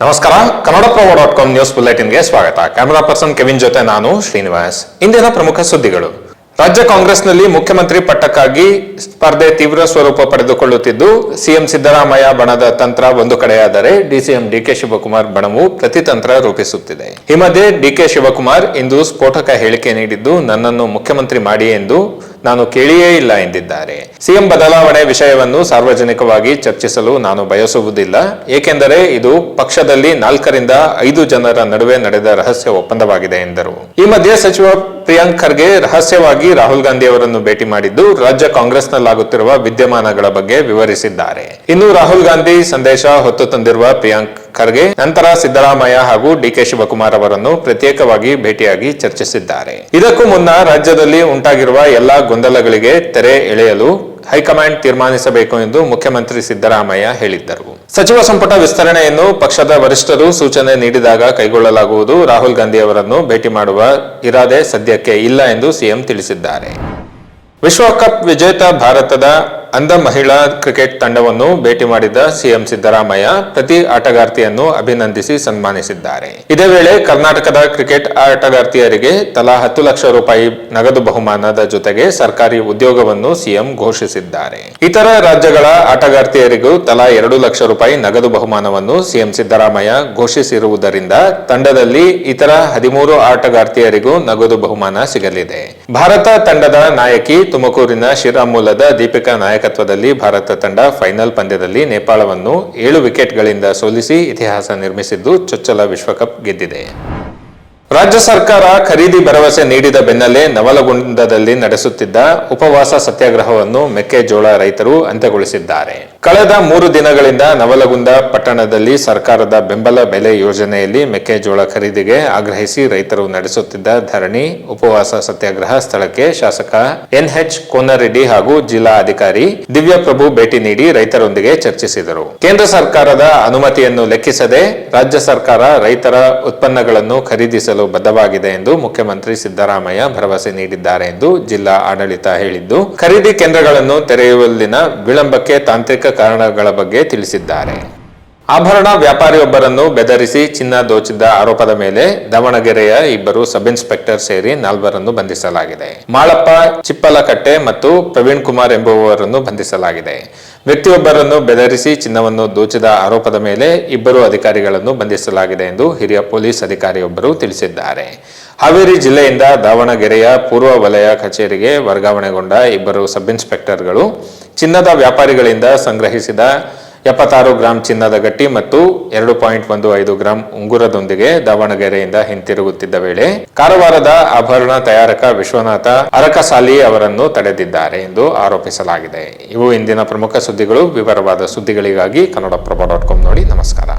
ನಮಸ್ಕಾರ. Kannadaprabha dot com news ಬುಲೆಟಿನ್ಗೆ ಸ್ವಾಗತ. ಕ್ಯಾಮರಾ ಪರ್ಸನ್ ಕೆವಿನ್ ಜೊತೆ ನಾನು ಶ್ರೀನಿವಾಸ್. ಇಂದಿನ ಪ್ರಮುಖ ಸುದ್ದಿಗಳು. ರಾಜ್ಯ ಕಾಂಗ್ರೆಸ್ನಲ್ಲಿ ಮುಖ್ಯಮಂತ್ರಿ ಪಟ್ಟಕ್ಕಾಗಿ ಸ್ಪರ್ಧೆ ತೀವ್ರ ಸ್ವರೂಪ ಪಡೆದುಕೊಳ್ಳುತ್ತಿದ್ದು, ಸಿಎಂ ಸಿದ್ದರಾಮಯ್ಯ ಬಣದ ತಂತ್ರ ಒಂದು ಕಡೆಯಾದರೆ ಡಿಸಿಎಂ ಡಿಕೆ ಶಿವಕುಮಾರ್ ಬಣವು ಪ್ರತಿತಂತ್ರ ರೂಪಿಸುತ್ತಿದೆ. ಈ ಮಧ್ಯೆ ಡಿಕೆ ಶಿವಕುಮಾರ್ ಇಂದು ಸ್ಫೋಟಕ ಹೇಳಿಕೆ ನೀಡಿದ್ದು, ನನ್ನನ್ನು ಮುಖ್ಯಮಂತ್ರಿ ಮಾಡಿ ಎಂದು ನಾನು ಕೇಳಿಯೇ ಇಲ್ಲ ಎಂದಿದ್ದಾರೆ. ಸಿಎಂ ಬದಲಾವಣೆ ವಿಷಯವನ್ನು ಸಾರ್ವಜನಿಕವಾಗಿ ಚರ್ಚಿಸಲು ನಾನು ಬಯಸುವುದಿಲ್ಲ. ಏಕೆಂದರೆ ಇದು ಪಕ್ಷದಲ್ಲಿ ನಾಲ್ಕರಿಂದ ಐದು ಜನರ ನಡುವೆ ನಡೆದ ರಹಸ್ಯ ಒಪ್ಪಂದವಾಗಿದೆ ಎಂದರು. ಈ ಮಧ್ಯೆ ಸಚಿವ ಪ್ರಿಯಾಂಕ್ ಖರ್ಗೆ ರಹಸ್ಯವಾಗಿ ರಾಹುಲ್ ಗಾಂಧಿ ಅವರನ್ನು ಭೇಟಿ ಮಾಡಿದ್ದು ರಾಜ್ಯ ಕಾಂಗ್ರೆಸ್ನಲ್ಲಾಗುತ್ತಿರುವ ವಿದ್ಯಮಾನಗಳ ಬಗ್ಗೆ ವಿವರಿಸಿದ್ದಾರೆ. ಇನ್ನು ರಾಹುಲ್ ಗಾಂಧಿ ಸಂದೇಶ ಹೊತ್ತು ತಂದಿರುವ ಪ್ರಿಯಾಂಕ್ ಖರ್ಗೆ, ನಂತರ ಸಿದ್ದರಾಮಯ್ಯ ಹಾಗೂ ಡಿಕೆ ಶಿವಕುಮಾರ್ ಅವರನ್ನು ಪ್ರತ್ಯೇಕವಾಗಿ ಭೇಟಿಯಾಗಿ ಚರ್ಚಿಸಿದ್ದಾರೆ. ಇದಕ್ಕೂ ಮುನ್ನ ರಾಜ್ಯದಲ್ಲಿ ಉಂಟಾಗಿರುವ ಎಲ್ಲಾ ಗೊಂದಲಗಳಿಗೆ ತೆರೆ ಎಳೆಯಲು ಹೈಕಮಾಂಡ್ ತೀರ್ಮಾನಿಸಬೇಕು ಎಂದು ಮುಖ್ಯಮಂತ್ರಿ ಸಿದ್ದರಾಮಯ್ಯ ಹೇಳಿದ್ದರು. ಸಚಿವ ಸಂಪುಟ ವಿಸ್ತರಣೆಯನ್ನು ಪಕ್ಷದ ವರಿಷ್ಠರು ಸೂಚನೆ ನೀಡಿದಾಗ ಕೈಗೊಳ್ಳಲಾಗುವುದು. ರಾಹುಲ್ ಗಾಂಧಿ ಅವರನ್ನು ಭೇಟಿ ಮಾಡುವ ಇರಾದೆ ಸದ್ಯಕ್ಕೆ ಇಲ್ಲ ಎಂದು ಸಿಎಂ ತಿಳಿಸಿದ್ದಾರೆ. ವಿಶ್ವಕಪ್ ವಿಜೇತ ಭಾರತದ ಅಂಧ ಮಹಿಳಾ ಕ್ರಿಕೆಟ್ ತಂಡವನ್ನು ಭೇಟಿ ಮಾಡಿದ ಸಿಎಂ ಸಿದ್ದರಾಮಯ್ಯ ಪ್ರತಿ ಆಟಗಾರ್ತಿಯನ್ನು ಅಭಿನಂದಿಸಿ ಸನ್ಮಾನಿಸಿದ್ದಾರೆ. ಇದೇ ವೇಳೆ ಕರ್ನಾಟಕದ ಕ್ರಿಕೆಟ್ ಆಟಗಾರ್ತಿಯರಿಗೆ ತಲಾ ಹತ್ತು ಲಕ್ಷ ರೂಪಾಯಿ ನಗದು ಬಹುಮಾನದ ಜೊತೆಗೆ ಸರ್ಕಾರಿ ಉದ್ಯೋಗವನ್ನು ಸಿಎಂ ಘೋಷಿಸಿದ್ದಾರೆ. ಇತರ ರಾಜ್ಯಗಳ ಆಟಗಾರ್ತಿಯರಿಗೂ ತಲಾ ಎರಡು ಲಕ್ಷ ರೂಪಾಯಿ ನಗದು ಬಹುಮಾನವನ್ನು ಸಿಎಂ ಸಿದ್ದರಾಮಯ್ಯ ಘೋಷಿಸಿರುವುದರಿಂದ ತಂಡದಲ್ಲಿ ಇತರ ಹದಿಮೂರು ಆಟಗಾರ್ತಿಯರಿಗೂ ನಗದು ಬಹುಮಾನ ಸಿಗಲಿದೆ. ಭಾರತ ತಂಡದ ನಾಯಕಿ ತುಮಕೂರಿನ ಶಿರಾಮೂಲದ ದೀಪಿಕಾ ನಾಯಕತ್ವದಲ್ಲಿ ಭಾರತ ತಂಡ ಫೈನಲ್ ಪಂದ್ಯದಲ್ಲಿ ನೇಪಾಳವನ್ನು ಏಳು ವಿಕೆಟ್ಗಳಿಂದ ಸೋಲಿಸಿ ಇತಿಹಾಸ ನಿರ್ಮಿಸಿದ್ದು ಚೊಚ್ಚಲ ವಿಶ್ವಕಪ್ ಗೆದ್ದಿದೆ. ರಾಜ್ಯ ಸರ್ಕಾರ ಖರೀದಿ ಭರವಸೆ ನೀಡಿದ ಬೆನ್ನಲ್ಲೇ ನವಲಗುಂದದಲ್ಲಿ ನಡೆಸುತ್ತಿದ್ದ ಉಪವಾಸ ಸತ್ಯಾಗ್ರಹವನ್ನು ಮೆಕ್ಕೆಜೋಳ ರೈತರು ಅಂತ್ಯಗೊಳಿಸಿದ್ದಾರೆ. ಕಳೆದ ಮೂರು ದಿನಗಳಿಂದ ನವಲಗುಂದ ಪಟ್ಟಣದಲ್ಲಿ ಸರ್ಕಾರದ ಬೆಂಬಲ ಬೆಲೆ ಯೋಜನೆಯಲ್ಲಿ ಮೆಕ್ಕೆಜೋಳ ಖರೀದಿಗೆ ಆಗ್ರಹಿಸಿ ರೈತರು ನಡೆಸುತ್ತಿದ್ದ ಧರಣಿ ಉಪವಾಸ ಸತ್ಯಾಗ್ರಹ ಸ್ಥಳಕ್ಕೆ ಶಾಸಕ ಎನ್ಎಚ್ ಕೋನರೆಡ್ಡಿ ಹಾಗೂ ಜಿಲ್ಲಾ ಅಧಿಕಾರಿ ದಿವ್ಯಪ್ರಭು ಭೇಟಿ ನೀಡಿ ರೈತರೊಂದಿಗೆ ಚರ್ಚಿಸಿದರು. ಕೇಂದ್ರ ಸರ್ಕಾರದ ಅನುಮತಿಯನ್ನು ಲೆಕ್ಕಿಸದೆ ರಾಜ್ಯ ಸರ್ಕಾರ ರೈತರ ಉತ್ಪನ್ನಗಳನ್ನು ಖರೀದಿಸಲು ಬದ್ಧವಾಗಿದೆ ಎಂದು ಮುಖ್ಯಮಂತ್ರಿ ಸಿದ್ದರಾಮಯ್ಯ ಭರವಸೆ ನೀಡಿದ್ದಾರೆ ಎಂದು ಜಿಲ್ಲಾ ಆಡಳಿತ ಹೇಳಿದ್ದು, ಖರೀದಿ ಕೇಂದ್ರಗಳನ್ನು ತೆರೆಯುವಲ್ಲಿನ ವಿಳಂಬಕ್ಕೆ ತಾಂತ್ರಿಕ ಕಾರಣಗಳ ಬಗ್ಗೆ ತಿಳಿಸಿದ್ದಾರೆ. ಆಭರಣ ವ್ಯಾಪಾರಿಯೊಬ್ಬರನ್ನು ಬೆದರಿಸಿ ಚಿನ್ನ ದೋಚಿದ್ದ ಆರೋಪದ ಮೇಲೆ ದಾವಣಗೆರೆಯ ಇಬ್ಬರು ಸಬ್ ಇನ್ಸ್ಪೆಕ್ಟರ್ ಸೇರಿ ನಾಲ್ವರನ್ನು ಬಂಧಿಸಲಾಗಿದೆ. ಮಾಳಪ್ಪ, ಚಿಪ್ಪಲಕಟ್ಟೆ ಮತ್ತು ಪ್ರವೀಣ್ ಕುಮಾರ್ ಎಂಬುವವರನ್ನು ಬಂಧಿಸಲಾಗಿದೆ. ವ್ಯಕ್ತಿಯೊಬ್ಬರನ್ನು ಬೆದರಿಸಿ ಚಿನ್ನವನ್ನು ದೋಚಿದ ಆರೋಪದ ಮೇಲೆ ಇಬ್ಬರು ಅಧಿಕಾರಿಗಳನ್ನು ಬಂಧಿಸಲಾಗಿದೆ ಎಂದು ಹಿರಿಯ ಪೊಲೀಸ್ ಅಧಿಕಾರಿಯೊಬ್ಬರು ತಿಳಿಸಿದ್ದಾರೆ. ಹಾವೇರಿ ಜಿಲ್ಲೆಯಿಂದ ದಾವಣಗೆರೆಯ ಪೂರ್ವ ವಲಯ ಕಚೇರಿಗೆ ವರ್ಗಾವಣೆಗೊಂಡ ಇಬ್ಬರು ಸಬ್ ಇನ್ಸ್ಪೆಕ್ಟರ್ಗಳು ಚಿನ್ನದ ವ್ಯಾಪಾರಿಗಳಿಂದ ಸಂಗ್ರಹಿಸಿದ ಎಪ್ಪತ್ತಾರು ಗ್ರಾಂ ಚಿನ್ನದ ಗಟ್ಟಿ ಮತ್ತು ಎರಡು ಪಾಯಿಂಟ್ ಒಂದು ಐದು ಗ್ರಾಂ ಉಂಗುರದೊಂದಿಗೆ ದಾವಣಗೆರೆಯಿಂದ ಹಿಂತಿರುಗುತ್ತಿದ್ದ ವೇಳೆ ಕಾರವಾರದ ಆಭರಣ ತಯಾರಕ ವಿಶ್ವನಾಥ ಅರಕಸಾಲಿ ಅವರನ್ನು ತಡೆದಿದ್ದಾರೆ ಎಂದು ಆರೋಪಿಸಲಾಗಿದೆ. ಇವು ಇಂದಿನ ಪ್ರಮುಖ ಸುದ್ದಿಗಳು. ವಿವರವಾದ ಸುದ್ದಿಗಳಿಗಾಗಿ ಕನ್ನಡಪ್ರಭ ಡಾಟ್ ಕಾಮ್ ನೋಡಿ. ನಮಸ್ಕಾರ.